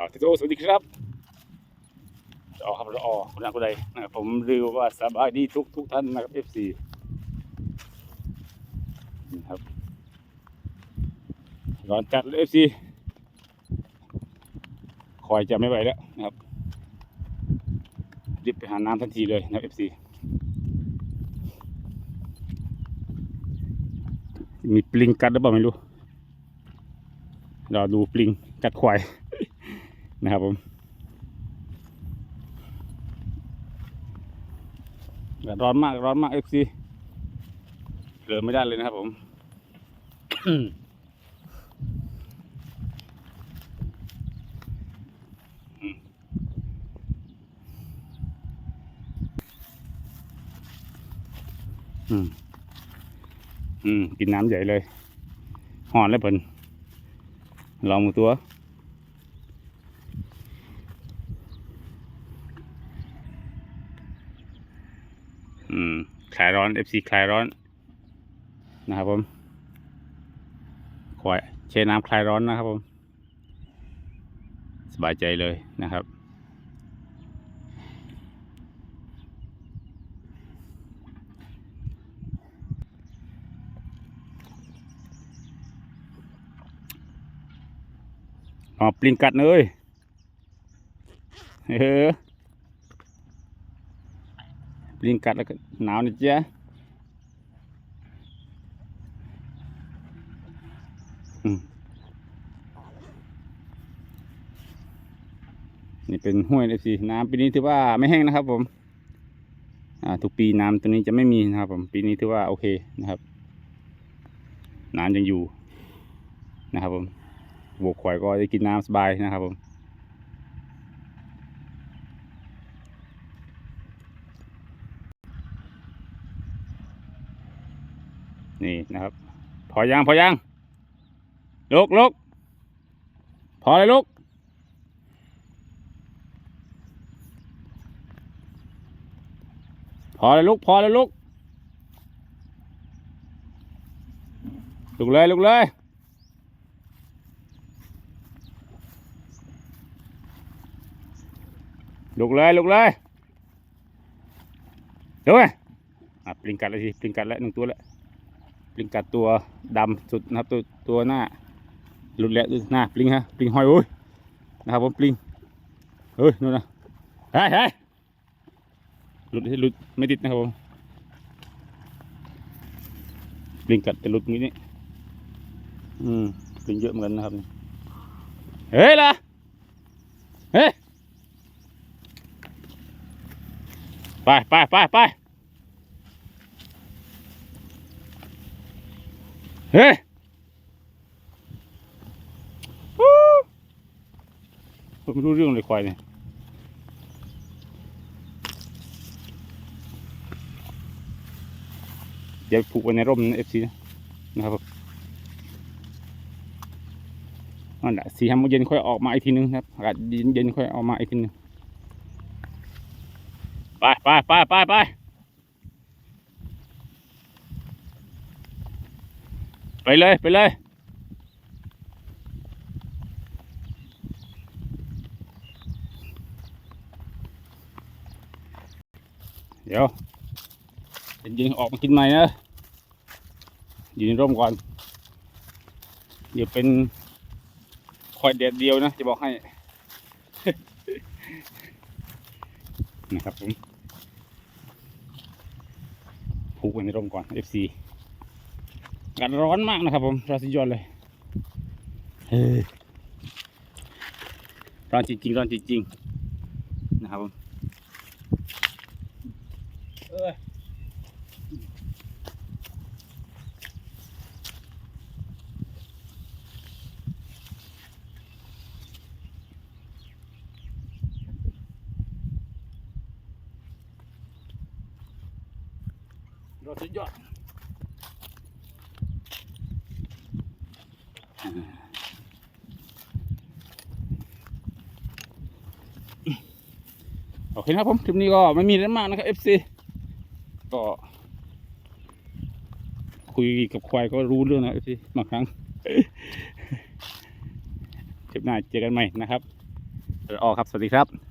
บาติโตสวัสดีครับรอครับรอคุณนักคุณใดนะครับผมรียกว่าสบายดีทุกทุกท่านนะครับ FC นะครับร้อนจัดเลย FC คอยจะไม่ไหวแล้วนะครับรีบไปหาน้ำทันทีเลยนะครับ FC มีปลิงกัดหรือเปล่าไม่รู้รอดูปลิงกัดควาย นะครับผมร้อนมากร้อนมาก FC เหลือไม่ได้เลยนะครับผมอืม อืม กินน้ำใหญ่เลยหอนแล้วเพิ่นลองมือตัว อืมคลายร้อน FC คลายร้อน นะครับผมคอยเชน้ำคลายร้อนนะครับผม สบายใจเลยนะครับอ๋อปลิงกัดเลยเออ ลิงกัดแล้วก็หนาวนะจ๊ะนี่เป็นห้วยเอฟซีน้ำปีนี้ถือว่าไม่แห้งนะครับ ผม อ่า ทุกปีน้ำตัวนี้จะไม่มีนะครับ ผม ปีนี้ถือว่าโอเคนะครับน้ำยังอยู่นะครับผมวัวควายก็ได้กินน้ำสบายนะครับผม นี่นะครับ พอยังพอยังลุกลุกพอเลยลุกพอเลยลุกพอเลยลุกลุกเลยลุกเลยลุกเลยลุกเลยเดี๋ยวไงปลิงกัดเลยทีปลิงกัดแล้วหนึ่งตัวแล้ว ลิงกัดตัวดำสุดนะครับตัวตัวหน้าหลุดแล้วหน้าปลิงฮะปลิงหอยโอ้ยนะครับผมปลิงเฮ้ยนู่นนะเฮ้ยเฮ้ยหลุดหลุดไม่ติดนะครับผมปลิงกัดแต่หลุดงี้นี่อืมปลิงเยอะเหมือนกันนะครับเฮ้ยล่ะเฮ้ยไปไปไปไป เฮ้ยวู้ผมไม่รู้เรื่องเลยควายเนี่ยเดี๋ยวผูกไว้ในร่มเอฟซีนะครับนั่นแหละสี่ห้าโมงเย็นค่อยออกมาอีกทีนึงครับอากาศเย็นเย็นๆค่อยออกมาอีกทีนึงไปไปไปไปไป ไปเลย ไปเลย เดี๋ยวเย็นๆออกมากินใหม่นะยู่ในร่มก่อนเดี๋ยวเป็นคอยแดดเดียวนะจะบอกให้ นะครับผมผูกไว้ในร่มก่อน FC ากาศร้อนมากนะครับผมร้อนสุดยอดเลยร้อนจริงๆร้อนจริงๆนะครับผมเอ้ยร้อนสุดยอด โอเคนะครับผม คลิปนี้ก็ไม่มีอะไรมากนะครับ FC ก็ คุยกับควายก็รู้เรื่องนะ FC บางครั้งคลิปหน้าเจอกันใหม่นะครับออกครับ สวัสดีครับ